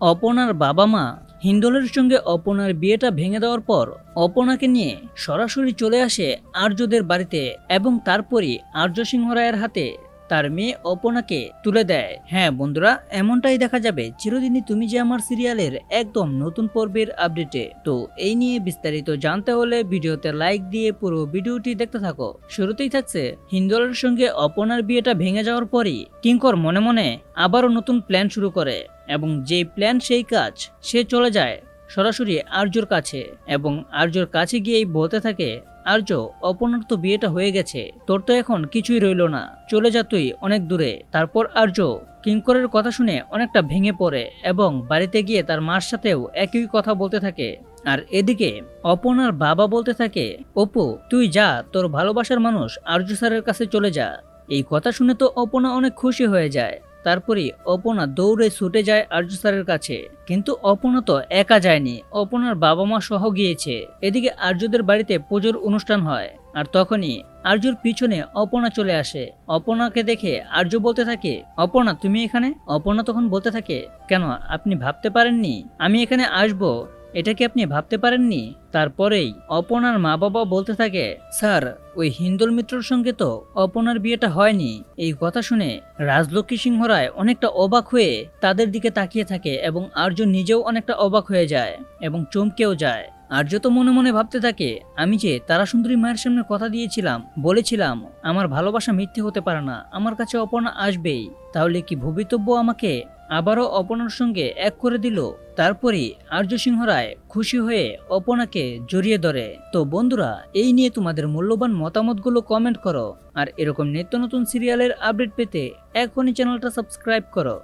অপনার বাবা মা হিন্দলের সঙ্গে অপনার বিয়েটা ভেঙে দেওয়ার পর অপনাকে নিয়ে সরাসরি চলে আসে আর্যদের বাড়িতে এবং তারপরই আর্য সিংহ রায়ের হাতে তার মেয়ে অপনাকে তুলে দেয়। হ্যাঁ বন্ধুরা, এমনটাই দেখা যাবে। চিরদিনই তুমি যে আমার সিরিয়ালের একদম নতুন পর্বের আপডেটে। তো এই নিয়ে বিস্তারিত জানতে হলে ভিডিওতে লাইক দিয়ে পুরো ভিডিওটি দেখতে থাকো। শুরুতেই থাকছে হিন্দলের সঙ্গে অপনার বিয়েটা ভেঙে যাওয়ার পরই কিঙ্কর মনে মনে আবারও নতুন প্ল্যান শুরু করে। এবং যেই প্ল্যান সেই কাজ, সে চলে যায় সরাসরি আর্যর কাছে। এবং আর্যর কাছে গিয়েই বলতে থাকে, আর্য অপনার তো বিয়েটা হয়ে গেছে, তোর তো এখন কিছুই রইল না। চলে যা তুই অনেক দূরে। তারপর আর্য কিঙ্করের কথা শুনে অনেকটা ভেঙে পড়ে এবং বাড়িতে গিয়ে তার মার সাথেও একই কথা বলতে থাকে। আর এদিকে অপনার বাবা বলতে থাকে, অপু, তুই যা, তোর ভালোবাসার মানুষ আর্য স্যারের কাছে চলে যা। এই কথা শুনে তো অপনা অনেক খুশি হয়ে যায়। তারপরে অপনা দৌড়ে ছুটে যায় আর্য স্যারের কাছে। কিন্তু অপনা তো একা যায়নি। অপনার বাবা মা সহ গিয়েছে। এদিকে আর্যদের বাড়িতে পুজোর অনুষ্ঠান হয়। আর তখনই আর্যর পিছনে অপনা চলে আসে। অপনাকে দেখে আর্য বলতে থাকে অপনা তুমি এখানে? অপনা তখন বলতে থাকে, কেন, আপনি ভাবতে পারেননি? আমি এখানে আসব। এটা কি আপনি ভাবতে পারেননি? তারপরেই অপনার মা বাবা বলতে থাকে, স্যার, ওই হিন্দুল মিত্রর সঙ্গে তো অপনার বিয়েটা হয়নি। এই কথা শুনে রাজলক্ষ্মী সিংহ রায় অনেকটা অবাক হয়ে তাদের দিকে তাকিয়ে থাকে এবং আর্য নিজেও অনেকটা অবাক হয়ে যায় এবং চমকেও যায়। আর্য তো মনে মনে ভাবতে থাকে, আমি যে তারা সুন্দরী মায়ের সামনে কথা দিয়েছিলাম, বলেছিলাম, আমার ভালোবাসা মিথ্যে হতে পারে না, আমার কাছে অপনা আসবেই। তাহলে কি ভবিতব্য আমাকে আবারও অপনার সঙ্গে এক করে দিল। তারপরই আর্য সিংহ রায় খুশি হয়ে অপনাকে জড়িয়ে ধরে। তো বন্ধুরা, এই নিয়ে তোমাদের মূল্যবান মতামতগুলো কমেন্ট করো। আর এরকম নিত্য নতুন সিরিয়ালের আপডেট পেতে এখনই চ্যানেলটা সাবস্ক্রাইব করো।